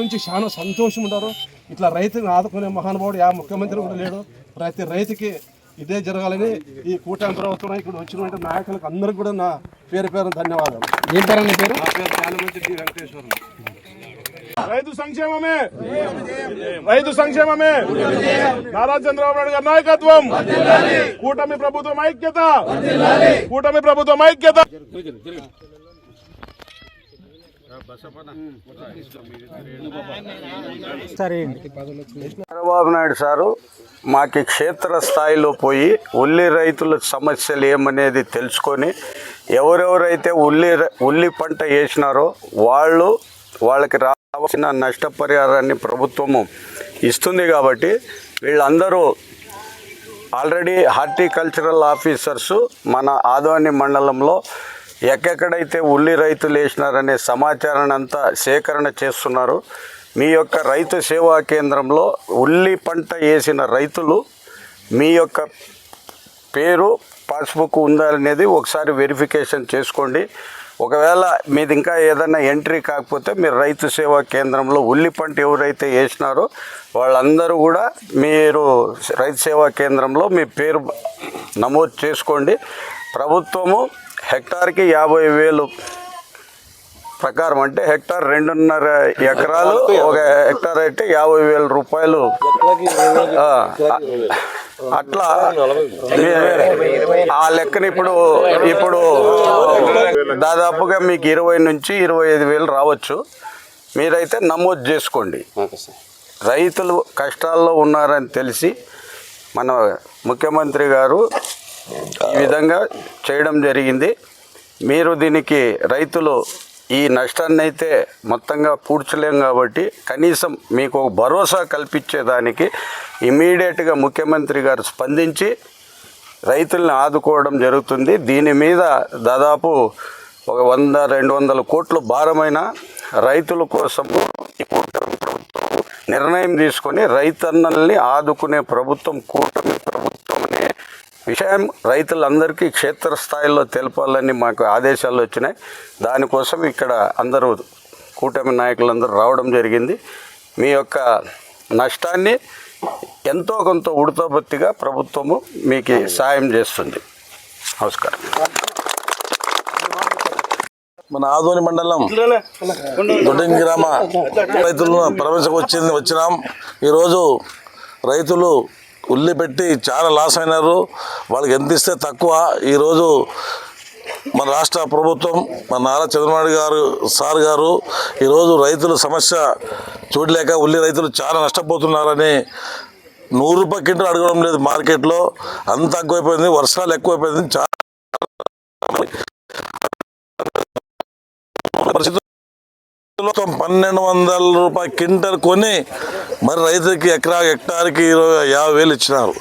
నుంచి చాలా సంతోషం ఉన్నారు ఇట్లా రైతుని ఆదుకునే మహానుభావుడు యా ముఖ్యమంత్రి కూడా లేడు. ప్రతి రైతుకి ఇదే జరగాలని ఈ కూటమి ప్రభుత్వం ఇక్కడ వచ్చినటువంటి నాయకులకు అందరికి కూడా నా పేరు పేరు ధన్యవాదాలు. ఏం పేరు నీ పేరు వెంకటేశ్వరం రైతు సంక్షేమమే. రైతు సంక్షేమమే. నారా చంద్రబాబు నాయుడు గారి నాయకత్వం. కూటమి ప్రభుత్వం ఐక్యత. కూటమి ప్రభుత్వం ఐక్యత. చంద్రబాబు నాయుడు సారు మాకు క్షేత్ర స్థాయిలో పోయి ఉల్లి రైతుల సమస్యలు ఏమనేది తెలుసుకొని ఎవరెవరైతే ఉల్లి ఉల్లి పంట వేసినారో వాళ్ళు వాళ్ళకి రావాల్సిన నష్టపరిహారాన్ని ప్రభుత్వము ఇస్తుంది కాబట్టి వీళ్ళందరూ ఆల్రెడీ హార్టికల్చరల్ ఆఫీసర్స్ మన ఆదవాణి మండలంలో ఎక్కడైతే ఉల్లి రైతులు వేసినారనే సమాచారాన్ని అంతా సేకరణ చేస్తున్నారు. మీ యొక్క రైతు సేవా కేంద్రంలో ఉల్లి పంట వేసిన రైతులు మీ యొక్క పేరు పాస్బుక్ ఉందా అనేది ఒకసారి వెరిఫికేషన్ చేసుకోండి. ఒకవేళ మీది ఇంకా ఏదైనా ఎంట్రీ కాకపోతే మీరు రైతు సేవా కేంద్రంలో ఉల్లి పంట ఎవరైతే వేసినారో వాళ్ళందరూ కూడా మీరు రైతు సేవా కేంద్రంలో మీ పేరు నమోదు చేసుకోండి. ప్రభుత్వము హెక్టార్కి యాభై వేలు ప్రకారం అంటే హెక్టార్ రెండున్నర ఎకరాలు ఒక హెక్టార్ అయితే యాభై వేల రూపాయలు. అట్లా ఆ లెక్కన ఇప్పుడు ఇప్పుడు దాదాపుగా మీకు ఇరవై నుంచి ఇరవై ఐదు వేలు రావచ్చు. మీరైతే నమోదు చేసుకోండి. రైతులు కష్టాల్లో ఉన్నారని తెలిసి మన ముఖ్యమంత్రి గారు ఈ విధంగా చేయడం జరిగింది. మీరు దీనికి రైతులు ఈ నష్టాన్ని అయితే మొత్తంగా పూడ్చలేం కాబట్టి కనీసం మీకు ఒక భరోసా కల్పించేదానికి ఇమీడియట్గా ముఖ్యమంత్రి గారు స్పందించి రైతుల్ని ఆదుకోవడం జరుగుతుంది. దీని మీద దాదాపు ఒక వంద రెండు వందల కోట్లు భారమైన రైతుల కోసము ఇప్పుడు నిర్ణయం తీసుకొని రైతన్నల్ని ఆదుకునే ప్రభుత్వం కూటమి ప్రభుత్వం విషయం రైతులందరికీ క్షేత్రస్థాయిలో తెలపాలని మాకు ఆదేశాలు వచ్చినాయి. దానికోసం ఇక్కడ అందరూ కూటమి నాయకులందరూ రావడం జరిగింది. మీ యొక్క నష్టాన్ని ఎంతో కొంత ఉడతబొత్తిగా ప్రభుత్వము మీకు సాయం చేస్తుంది. నమస్కారం. మన ఆదోని మండలం దొడ్డంగి గ్రామ రైతులను ప్రవేశకు వచ్చింది వచ్చినాం. ఈరోజు రైతులు ఉల్లి పెట్టి చాలా లాస్ అయినారు. వాళ్ళకి ఎంత ఇస్తే తక్కువ. ఈరోజు మన రాష్ట్ర ప్రభుత్వం మన నారా చంద్రబాబు గారు సార్ గారు ఈరోజు రైతుల సమస్య చూడలేక ఉల్లి రైతులు చాలా నష్టపోతున్నారని నూరు రూపాయల కింటలు అడగడం లేదు మార్కెట్లో. అంత ఎక్కువైపోయింది వర్షాలు ఎక్కువైపోయింది చాలా మొత్తం పన్నెండు వందల రూపాయల క్వింటల్ కొని మరి రైతుకి ఎకరా హెక్టార్కి ఇరవై యాభై వేలు ఇచ్చినారు.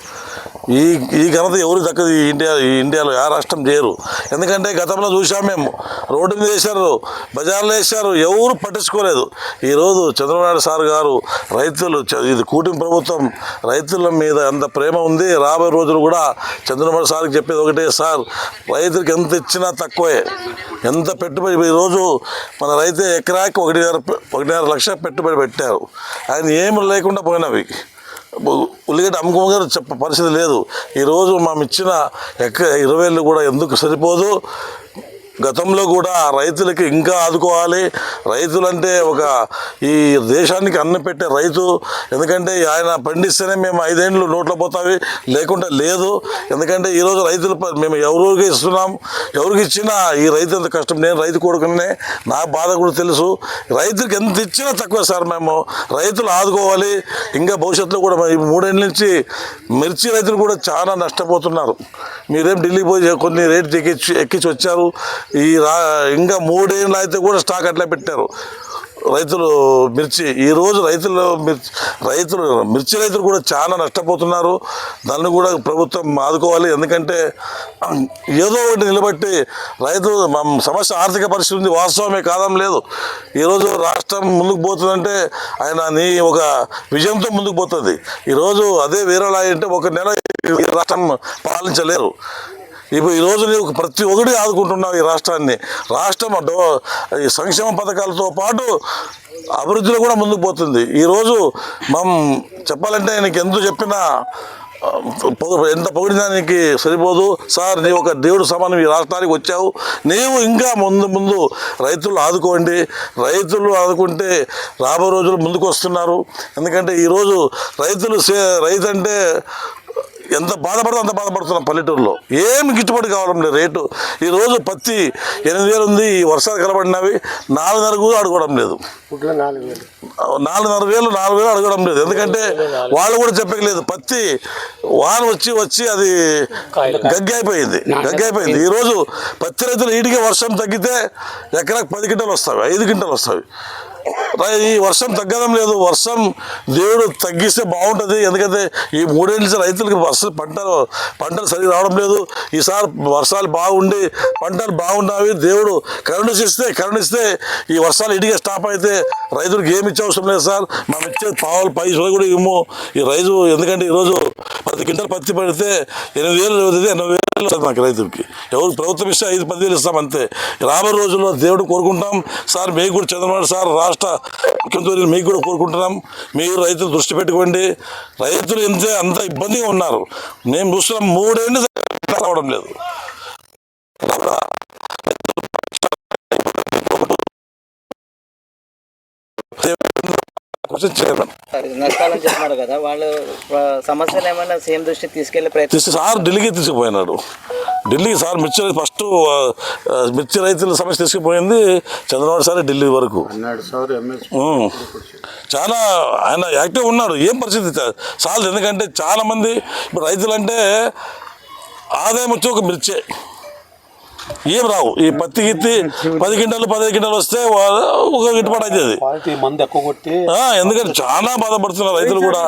ఈ ఈ ఘనత ఎవరు దక్కదు ఈ ఇండియా ఈ ఇండియాలో ఆ రాష్ట్రం చేయరు. ఎందుకంటే గతంలో చూసాం మేము. రోడ్డు మీద వేశారు బజార్లో వేశారు ఎవరు పట్టించుకోలేదు. ఈరోజు చంద్రబాబు సార్ గారు రైతులు ఇది కూటమి ప్రభుత్వం రైతుల మీద ఎంత ప్రేమ ఉంది. రాబోయే రోజులు కూడా చంద్రబాబు సార్కి చెప్పేది ఒకటే సార్ రైతులకు ఎంత ఇచ్చినా తక్కువే. ఎంత పెట్టుబడి ఈరోజు మన రైతు ఎకరాకి ఒకటిన్నర ఒకటిన్నర లక్ష పెట్టుబడి పెట్టారు. ఆయన ఏమి లేకుండా పోయినవి. ఉల్లిగడ్డ అమ్ముకోగారు చెప్ప పరిస్థితి లేదు. ఈరోజు మేము ఇచ్చిన ఎక్క ఇరవై కూడా ఎందుకు సరిపోదు? గతంలో కూడా రైతులకి ఇంకా ఆదుకోవాలి. రైతులంటే ఒక ఈ దేశానికి అన్నం పెట్టే రైతు ఎందుకంటే ఆయన పండిస్తేనే మేము ఐదేండ్లు నోట్లో పోతావి లేకుంటే లేదు. ఎందుకంటే ఈరోజు రైతులు మేము ఎవరికి ఇస్తున్నాం ఎవరికి ఇచ్చినా ఈ రైతు ఎంత కష్టం నేను రైతు కొడుకునే నా బాధ కూడా తెలుసు. రైతులకు ఎంత ఇచ్చినా తక్కువ సార్ మేము. రైతులు ఆదుకోవాలి. ఇంకా భవిష్యత్తులో కూడా ఈ మూడేళ్ళ నుంచి మిర్చి రైతులు కూడా చాలా నష్టపోతున్నారు. మీరేం ఢిల్లీ పోయి కొన్ని రేట్లు ఎక్కించి ఎక్కించి వచ్చారు ఈ రా ఇంకా మూడేళ్ళు అయితే కూడా స్టాక్ అట్లా పెట్టారు. రైతులు మిర్చి ఈరోజు రైతులు మిర్చి రైతులు మిర్చి రైతులు కూడా చాలా నష్టపోతున్నారు. దాన్ని కూడా ప్రభుత్వం ఆదుకోవాలి. ఎందుకంటే ఏదో ఒకటి నిలబట్టి రైతు సమస్య ఆర్థిక పరిస్థితి ఉంది వాస్తవమే కాదం లేదు. ఈరోజు రాష్ట్రం ముందుకు పోతుందంటే ఆయన నీ ఒక విజయంతో ముందుకు పోతుంది. ఈరోజు అదే వేరేలా అంటే ఒక నెల రాష్ట్రం పాలించలేరు. ఇప్పుడు ఈ రోజు నీవు ప్రతి ఒక్కటి ఆదుకుంటున్నావు ఈ రాష్ట్రాన్ని. రాష్ట్రం డో- ఈ సంక్షేమ పథకాలతో పాటు అభివృద్ధిలో కూడా ముందుకు పోతుంది. ఈరోజు మనం చెప్పాలంటే నీకు ఎందుకు చెప్పినా ఎంత పొగిడినా నీకు సరిపోదు. సార్ నీ ఒక దేవుడు సమానం ఈ రాష్ట్రానికి వచ్చావు. నీవు ఇంకా ముందు ముందు రైతులు ఆదుకోండి. రైతులు ఆదుకుంటే రాబో రోజులు ముందుకు వస్తున్నారు. ఎందుకంటే ఈరోజు రైతులు సే- రైతు అంటే ఎంత బాధపడదో అంత బాధపడుతున్నాం పల్లెటూరులో. ఏమి గిట్టుబాటు కావడం లేదు. రేటు ఈ రోజు పత్తి ఎనిమిది వేలు ఉంది ఈ వర్షాలు కలబడినవి నాలుగున్నర కూడా అడగడం లేదు. నాలుగున్నర వేలు నాలుగు వేలు అడగడం లేదు. ఎందుకంటే వాళ్ళు కూడా చెప్పలేదు పత్తి వాన వచ్చి వచ్చి అది గగ్గి అయిపోయింది గగ్గి అయిపోయింది ఈ రోజు పత్తి రైతులు ఈడికి వర్షం తగ్గితే ఎకరాకు పది గింటలు వస్తాయి ఐదు గింటలు వస్తాయి. ఈ వర్షం తగ్గడం లేదు. వర్షం దేవుడు తగ్గిస్తే బాగుంటుంది. ఎందుకంటే ఈ మూడేళ్ళ నుంచి రైతులకు వర్షం పంటలు పంటలు సరిగ్గా రావడం లేదు. ఈసారి వర్షాలు బాగుండి పంటలు బాగున్నావి దేవుడు కరుణిస్తే కరుణిస్తే ఈ వర్షాలు ఇటుగా స్టాప్ అయితే రైతులకు ఏమి ఇచ్చే అవసరం లేదు సార్. మనం ఇచ్చే పావులు పైసలు కూడా ఇవ్వము. ఈ రైతు ఎందుకంటే ఈరోజు పది క్వింటల్ పత్తి పడితే ఎనిమిది వేలు అవుతుంది ఎనభై వేలు వస్తుంది నాకు రైతులకి. ఎవరు ప్రభుత్వం ఇస్తే ఐదు పదివేలు ఇస్తాం అంతే. రాబోయే రోజుల్లో దేవుడు కోరుకుంటాం సార్ మీకు కూడా చంద్రబాబు సార్ రాష్ట్ర ముఖ్యమంత్రి మీకు కూడా కోరుకుంటున్నాం. మీరు రైతులు దృష్టి పెట్టుకోండి. రైతులు ఎంత అంత ఇబ్బందిగా ఉన్నారు. మేము చూస్తున్నాం మూడేళ్ళు రావడం లేదు. నష్టాలని కదా వాళ్ళు సమస్యలు ఏమైనా సీఎం దృష్టికి తీసుకెళ్ళే ప్రయత్నం తీసి సార్ ఢిల్లీకి తీసుకుపోయినాడు. ఢిల్లీకి సార్ మిర్చి ఫస్ట్ మిర్చి రైతుల సమస్య తీసుకుపోయింది చంద్రబాబు సార్ ఢిల్లీ వరకు. చాలా ఆయన యాక్టివ్ ఉన్నాడు ఏం పరిస్థితి? చాలు ఎందుకంటే చాలా మంది ఇప్పుడు రైతులంటే ఆదాయం వచ్చి ఒక మిర్చే. ఏం రావు. ఈ పత్తి గిత్తి పది గింటలు పదిహేను గింటలు వస్తే ఒక గిట్టుబాటు అవుతుంది. క్వాలిటీ మంది ఎక్కువ కొట్టి ఆ, ఎందుకంటే చాలా బాధపడుతున్నారు రైతులు కూడా.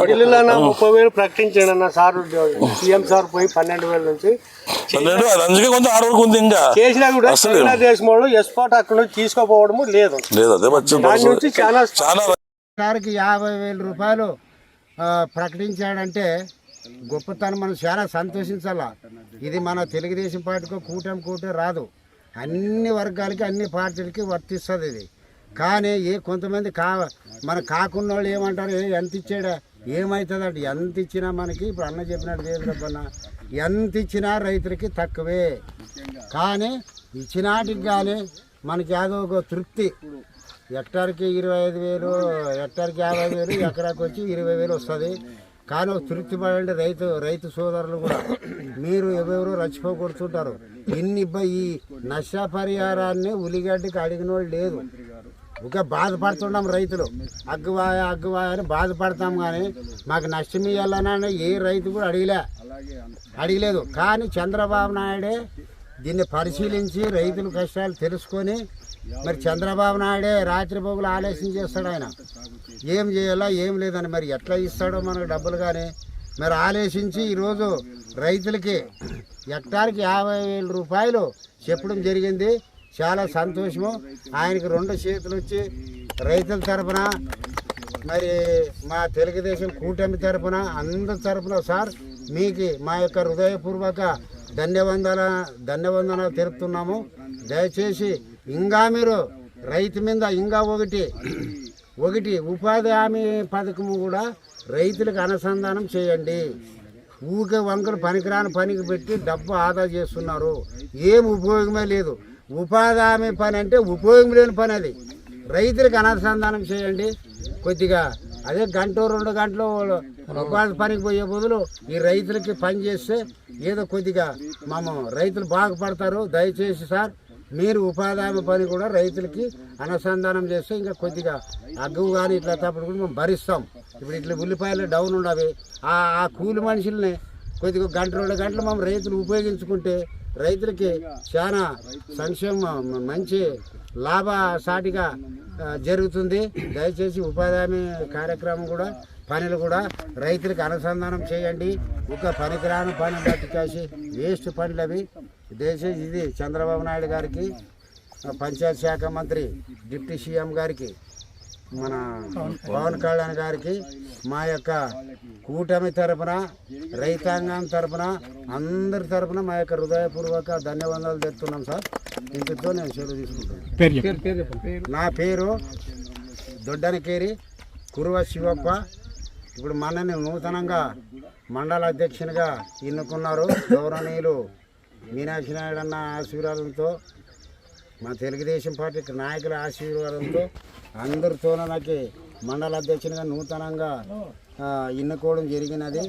ముప్పై వేలు ప్రకటించాడు అన్న సార్ సీఎం సార్ పోయి పన్నెండు వేల నుంచి పన్నెండు అది అందుకే కొంచెం ఆరు వరకు ఉంది ఇంకా. చేసినా కూడా దేశం వాళ్ళు ఎక్స్పోర్ట్ అక్కడ నుంచి తీసుకోపోవడము లేదు. లేదు అదే వచ్చింది దాని నుంచి చాలా చాలా సార్కి యాభై వేల రూపాయలు ప్రకటించాడంటే గొప్పతనం మనం చాలా సంతోషించాలా? ఇది మన తెలుగుదేశం పార్టీకో కూటమి కూటే రాదు. అన్ని వర్గాలకి అన్ని పార్టీలకి వర్తిస్తుంది ఇది. కానీ ఏ కొంతమంది కా మన కాకున్న వాళ్ళు ఏమంటారు "ఏ, ఎంత ఇచ్చాడా? ఏమవుతుందంటే ఎంత ఇచ్చినా మనకి? ఇప్పుడు అన్న చెప్పినట్టు వేదరబ్బన్న ఎంత ఇచ్చినా రైతులకి తక్కువే. కానీ ఇచ్చినాటికి కానీ మనకి ఏదో ఒక తృప్తి. హెక్టార్కి ఇరవై ఐదు వేలు హెక్టార్కి యాభై వేలు ఎకరాకి వచ్చి ఇరవై వేలు వస్తుంది. కానీ తృప్తి పడండి రైతు రైతు సోదరులు కూడా. మీరు ఎవరెవరో రచ్చిపోకూడుతుంటారు ఇన్ని ఈ నష్ట పరిహారాన్ని ఉలిగడ్డకి అడిగిన వాళ్ళు లేదు ఒక బాధపడుతున్నాం రైతులు. అగ్గువాయ అగ్గువాయ అని బాధపడతాం కానీ మాకు నష్టం ఇవ్వాలని ఏ రైతు కూడా అడిగలే. అడిగలేదు. కానీ చంద్రబాబు నాయుడే దీన్ని పరిశీలించి రైతుల కష్టాలు తెలుసుకొని మరి చంద్రబాబు నాయుడే రాత్రి పగులు ఆలస్యం చేస్తాడు ఆయన. ఏం చేయాలా ఏం లేదని మరి ఎట్లా ఇస్తాడో మనకు డబ్బులు కానీ? మరి ఆలోచించి ఈరోజు రైతులకి హెక్టార్కి యాభై వేల రూపాయలు చెప్పడం జరిగింది. చాలా సంతోషము. ఆయనకి రెండు చేతులు వచ్చి రైతుల తరపున మరి మా తెలుగుదేశం కూటమి తరపున అందరి తరపున సార్ మీకు మా యొక్క హృదయపూర్వక ధన్యవందన ధన్యవందనాలు తెలుపుతున్నాము. దయచేసి ఇంకా మీరు రైతు మీద ఇంకా ఒకటి ఒకటి ఉపాధి హామీ పథకము కూడా రైతులకు అనుసంధానం చేయండి. ఊకే వంకలు పనికిరాని పనికి పెట్టి డబ్బు ఆదా చేస్తున్నారు. ఏం ఉపయోగమే లేదు. ఉపాధి హామీ పని అంటే ఉపయోగం లేని పని అది. రైతులకు అనుసంధానం చేయండి. కొద్దిగా అదే గంట రెండు గంటలు ఉపాధి పనికి పోయే బదులు ఈ రైతులకి పని చేస్తే ఏదో కొద్దిగా మేము రైతులు బాగుపడతారు. దయచేసి సార్ మీరు ఉపాధి హామీ పని కూడా రైతులకి అనుసంధానం చేస్తే ఇంకా కొద్దిగా అగ్గు కానీ ఇట్లా తప్పుడు కూడా మేము భరిస్తాం. ఇప్పుడు ఇట్లా ఉల్లిపాయలు డౌన్ ఉండవి ఆ కూలి మనుషుల్ని కొద్దిగా గంట రెండు గంటలు మనం రైతులు ఉపయోగించుకుంటే రైతులకి చాలా సంక్షేమ మంచి లాభసాటిగా సాటిగా జరుగుతుంది. దయచేసి ఉపాధి హామీ కార్యక్రమం కూడా పనులు కూడా రైతులకు అనుసంధానం చేయండి. ఒక పనికిరాని పనులు బట్టి కాసి వేస్ట్ పనులు అవి దయచేసి ఇది చంద్రబాబు నాయుడు గారికి పంచాయత్ శాఖ మంత్రి డిప్యూటీ సీఎం గారికి మన పవన్ కళ్యాణ్ గారికి మా యొక్క కూటమి తరపున రైతాంగం తరపున అందరి తరపున మా యొక్క హృదయపూర్వక ధన్యవాదాలు తెస్తున్నాం సార్. ఇంటితో నేను సెలవు తీసుకుంటాను నా పేరు దొడ్డనకేరి కురువ శివప్ప. ఇప్పుడు మనని నూతనంగా మండల అధ్యక్షునిగా ఎన్నుకున్నారు గౌరవనీయులు మీనాక్షి నాయుడు అన్న ఆశీర్వాదంతో మా తెలుగుదేశం పార్టీ నాయకుల ఆశీర్వాదంతో అందరితోనూ నాకు మండల అధ్యక్షునిగా నూతనంగా ఎన్నుకోవడం జరిగినది.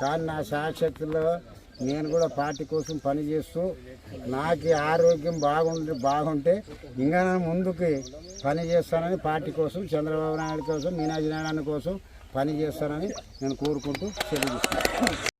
కానీ నా శాశక్తుల్లో నేను కూడా పార్టీ కోసం పనిచేస్తూ నాకు ఆరోగ్యం బాగుంటే బాగుంటే ఇంకా నేను ముందుకి పని చేస్తానని పార్టీ కోసం చంద్రబాబు నాయుడు కోసం మీనాజీ నాయుడు అన్న కోసం పని చేస్తానని నేను కోరుకుంటూ తెలియజేస్తాను